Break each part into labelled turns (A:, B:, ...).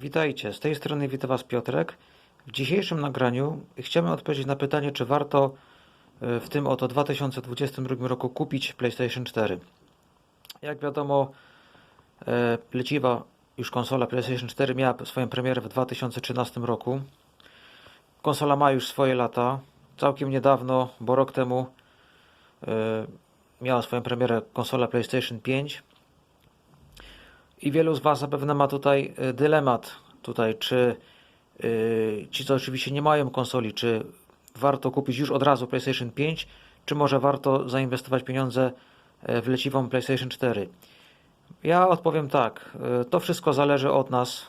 A: Witajcie, z tej strony wita Was Piotrek. W dzisiejszym nagraniu chciałbym odpowiedzieć na pytanie, czy warto e, w tym oto 2022 roku kupić PlayStation 4. Jak wiadomo, e, leciwa już konsola PlayStation 4 miała swoją premierę w 2013 roku. Konsola ma już swoje lata. Całkiem niedawno, bo rok temu, e, miała swoją premierę konsola PlayStation 5. I wielu z Was zapewne ma tutaj y, dylemat, tutaj, czy y, ci, co oczywiście nie mają konsoli, czy warto kupić już od razu PlayStation 5, czy może warto zainwestować pieniądze e, w leciwą PlayStation 4. Ja odpowiem tak, y, to wszystko zależy od nas,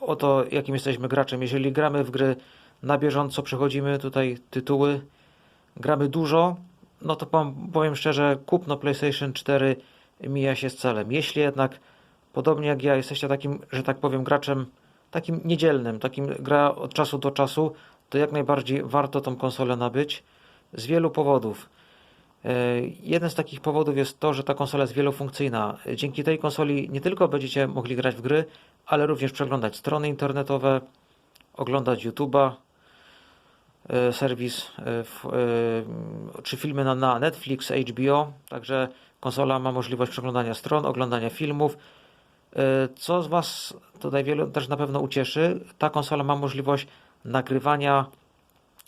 A: o to, jakim jesteśmy graczem. Jeżeli gramy w gry na bieżąco, przechodzimy tutaj tytuły, gramy dużo, no to powiem szczerze, kupno PlayStation 4 mija się z celem. Jeśli jednak, podobnie jak ja, jesteście takim, że tak powiem, graczem takim niedzielnym, takim gra od czasu do czasu, to jak najbardziej warto tą konsolę nabyć z wielu powodów. E, Jeden z takich powodów jest to, że ta konsola jest wielofunkcyjna. Dzięki tej konsoli nie tylko będziecie mogli grać w gry, ale również przeglądać strony internetowe, oglądać YouTube'a, e, serwis e, e, czy filmy na Netflix, HBO. Także konsola ma możliwość przeglądania stron, oglądania filmów. E, Co z Was tutaj wielu też na pewno ucieszy, ta konsola ma możliwość nagrywania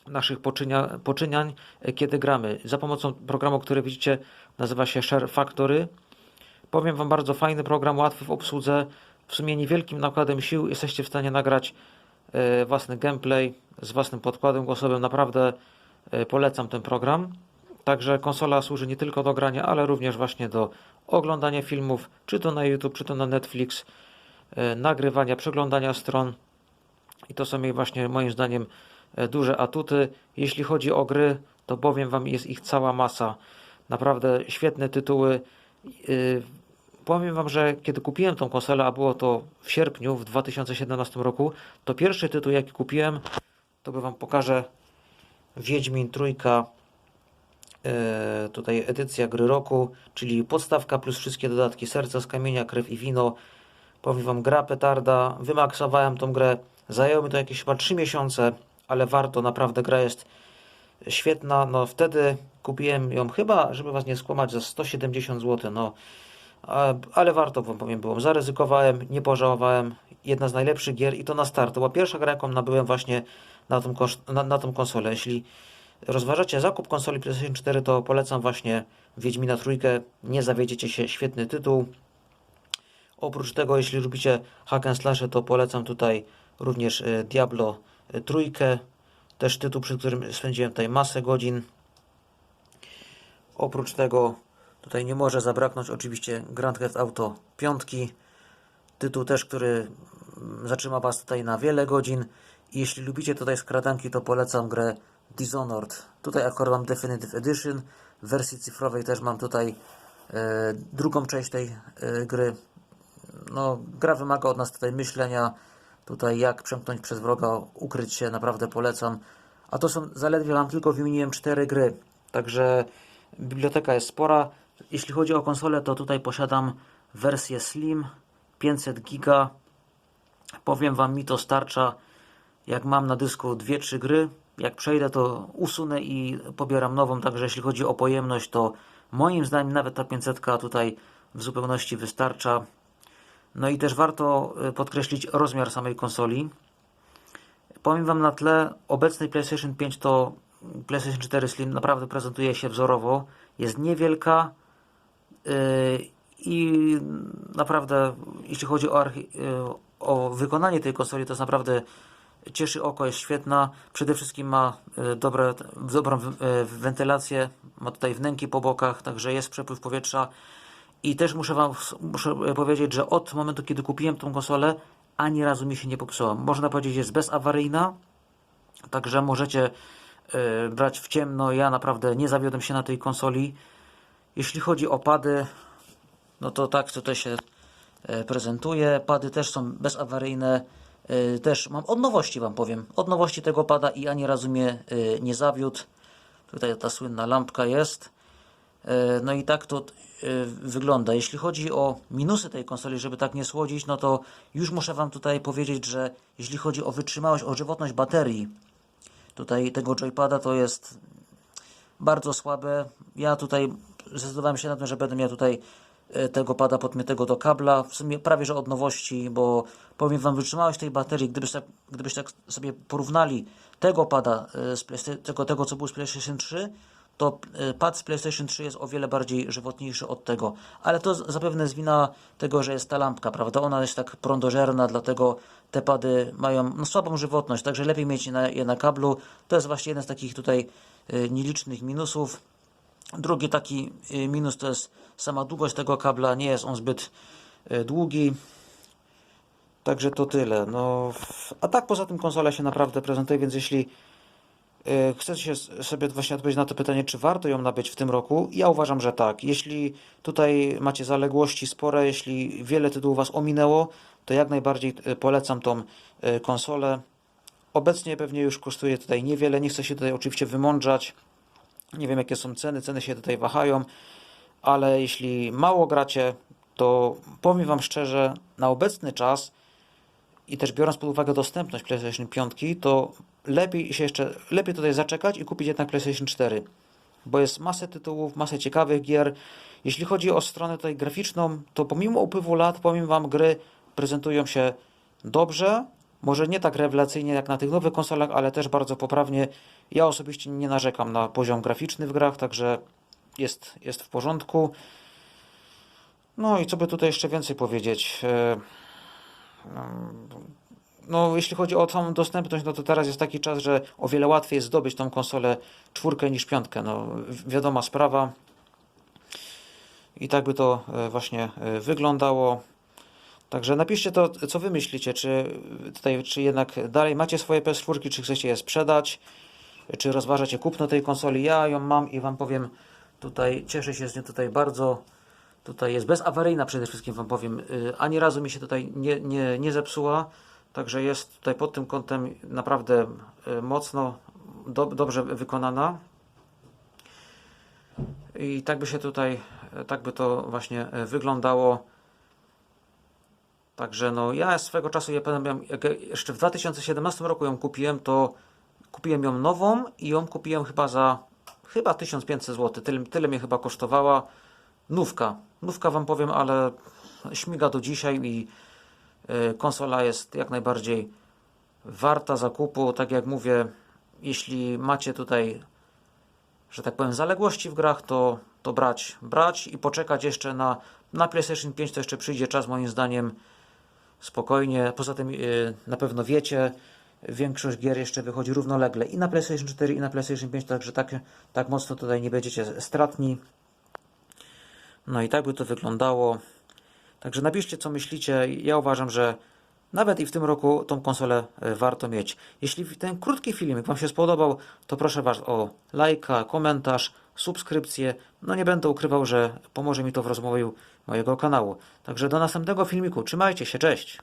A: naszych poczynia, poczynań, e, kiedy gramy. Za pomocą programu, który widzicie, nazywa się Share Factory. Powiem Wam, bardzo fajny program, łatwy w obsłudze. W sumie niewielkim nakładem sił jesteście w stanie nagrać e, własny gameplay z własnym podkładem głosowym. Naprawdę polecam ten program. Także konsola służy nie tylko do grania, ale również właśnie do oglądania filmów, czy to na YouTube, czy to na Netflix, e, nagrywania, przeglądania stron. I to są jej właśnie moim zdaniem e, duże atuty. Jeśli chodzi o gry, to powiem Wam, jest ich cała masa. Naprawdę świetne tytuły. Yy, Powiem Wam, że kiedy kupiłem tą konsolę, a było to w sierpniu w 2017 roku, to pierwszy tytuł jaki kupiłem, to by Wam pokażę Wiedźmin Trójka, e, tutaj edycja gry roku, czyli podstawka plus wszystkie dodatki, serce z kamienia, krew i wino. Powiem Wam, gra petarda, wymaksowałem tą grę, zajęło mi to jakieś chyba 3 miesiące, ale warto, naprawdę gra jest świetna. No wtedy kupiłem ją chyba, żeby Was nie skłamać, za 170 zł, no ale warto Wam powiem było. Zaryzykowałem, nie pożałowałem. Jedna z najlepszych gier i to na start. To była pierwsza gra, jaką nabyłem właśnie na tą, na, na tą konsolę. Jeśli rozważacie zakup konsoli PlayStation 4, to polecam właśnie Wiedźmina Trójkę. Nie zawiedziecie się, świetny tytuł. Oprócz tego, jeśli lubicie hack and slashe, to polecam tutaj również e, Diablo e, Trójkę. Też tytuł, przy którym spędziłem tutaj masę godzin. Oprócz tego tutaj nie może zabraknąć oczywiście Grand Theft Auto 5. Tytuł też, który mm, zatrzyma Was tutaj na wiele godzin. Jeśli lubicie tutaj skradanki, to polecam grę Dishonored. Tutaj akurat mam Definitive Edition. W wersji cyfrowej też mam tutaj e, drugą część tej e, gry. No, gra wymaga od nas tutaj myślenia. Tutaj jak przemknąć przez wroga, ukryć się, naprawdę polecam. A to są zaledwie Wam tylko wymieniłem cztery gry. Także biblioteka jest spora. Jeśli chodzi o konsolę, to tutaj posiadam wersję Slim 500 giga. Powiem Wam, mi to starcza. Jak mam na dysku 2-3 gry, jak przejdę, to usunę i pobieram nową. Także jeśli chodzi o pojemność, to moim zdaniem nawet ta 500 tutaj w zupełności wystarcza. No i też warto y, podkreślić rozmiar samej konsoli. Powiem Wam na tle obecnej PlayStation 5 to PlayStation 4 Slim naprawdę prezentuje się wzorowo. Jest niewielka yy, i naprawdę jeśli chodzi o, yy, o wykonanie tej konsoli to jest naprawdę cieszy oko, jest świetna. Przede wszystkim ma yy, dobre, dobrą yy, wentylację, ma tutaj wnęki po bokach, także jest przepływ powietrza. I też muszę Wam muszę powiedzieć, że od momentu, kiedy kupiłem tą konsolę, ani razu mi się nie popsuła. Można powiedzieć, jest bezawaryjna, także możecie e, brać w ciemno. Ja naprawdę nie zawiodłem się na tej konsoli. Jeśli chodzi o pady, no to tak tutaj się e, prezentuje. Pady też są bezawaryjne. E, Też mam od nowości Wam powiem. Od nowości tego pada i ani razu mnie e, nie zawiódł. Tutaj ta słynna lampka jest.
B: E, No i tak to wygląda. Jeśli chodzi o minusy tej konsoli, żeby tak nie słodzić, no to już muszę Wam tutaj powiedzieć, że jeśli chodzi o wytrzymałość, o żywotność baterii, tutaj tego joypada to jest bardzo słabe. Ja tutaj zdecydowałem się na to, że będę miał tutaj tego pada podmiętego do kabla, w sumie prawie że od nowości, bo powiem Wam, wytrzymałość tej baterii, gdybyście, gdybyście tak sobie porównali tego pada e, z tego, tego, co był z PlayStation 3, to e, pad z PlayStation 3 jest o wiele bardziej żywotniejszy od tego. Ale to zapewne jest wina tego, że jest ta lampka, prawda? Ona jest tak prądożerna, dlatego te pady mają no, słabą żywotność, także lepiej mieć je na, je na kablu. To jest właśnie jeden z takich tutaj e, nielicznych minusów. Drugi taki y, minus to jest sama długość tego kabla. Nie jest on zbyt y, długi. Także to tyle. No, a tak poza tym konsola się naprawdę prezentuje, więc jeśli y, chcecie sobie właśnie odpowiedzieć na to pytanie, czy warto ją nabyć w tym roku, ja uważam, że tak. Jeśli tutaj macie zaległości spore, jeśli wiele tytułów Was ominęło, to jak najbardziej polecam tą konsolę. Obecnie pewnie już kosztuje tutaj niewiele, nie chcę się tutaj oczywiście wymądrzać. Nie wiem jakie są ceny, ceny się tutaj wahają, ale jeśli mało gracie, to powiem Wam szczerze, na obecny czas i też biorąc pod uwagę dostępność PlayStation 5, to lepiej się jeszcze, lepiej tutaj zaczekać i kupić jednak PlayStation 4, bo jest masę tytułów, masę ciekawych gier. Jeśli chodzi o stronę tutaj graficzną, to pomimo upływu lat, powiem Wam, gry prezentują się dobrze, może nie tak rewelacyjnie jak na tych nowych konsolach, ale też bardzo poprawnie. Ja osobiście nie narzekam na poziom graficzny w grach, także jest, jest w porządku. No i co by tutaj jeszcze więcej powiedzieć? E, No, jeśli chodzi o tą dostępność, no to teraz jest taki czas, że o wiele łatwiej jest zdobyć tą konsolę czwórkę niż piątkę. No, wi- wiadoma sprawa. I tak by to e, właśnie e, wyglądało. Także napiszcie to, co wy myślicie, czy tutaj, czy jednak dalej macie swoje PS4, czy chcecie je sprzedać, czy rozważacie kupno tej konsoli. Ja ją mam i wam powiem, tutaj cieszę się z nią tutaj bardzo. Tutaj jest bezawaryjna przede wszystkim wam powiem. Y, Ani razu mi się tutaj nie, nie, nie zepsuła. Także jest tutaj pod tym kątem naprawdę y, mocno, do, dobrze wykonana. I tak by się tutaj, tak by to właśnie y, wyglądało. Także no, ja swego czasu, ja pamiętam, jeszcze w 2017 roku ją kupiłem, to kupiłem ją nową i ją kupiłem chyba za chyba 1500 zł. Tyle, tyle mnie chyba kosztowała. Nówka. Nówka wam powiem, ale śmiga do dzisiaj i y, konsola jest jak najbardziej warta zakupu. Tak jak mówię, jeśli macie tutaj, że tak powiem, zaległości w grach, to, to brać, brać i poczekać jeszcze na, na PlayStation 5, to jeszcze przyjdzie czas moim zdaniem spokojnie. Poza tym yy, na pewno wiecie, większość gier jeszcze wychodzi równolegle i na PlayStation 4 i na PlayStation 5, także tak, tak mocno tutaj nie będziecie stratni. No i tak by to wyglądało. Także napiszcie co myślicie. Ja uważam, że nawet i w tym roku tą konsolę e, warto mieć. Jeśli ten krótki filmik Wam się spodobał, to proszę Was o lajka, komentarz, subskrypcję. No nie będę ukrywał, że pomoże mi to w rozwoju mojego kanału. Także do następnego filmiku. Trzymajcie się, cześć!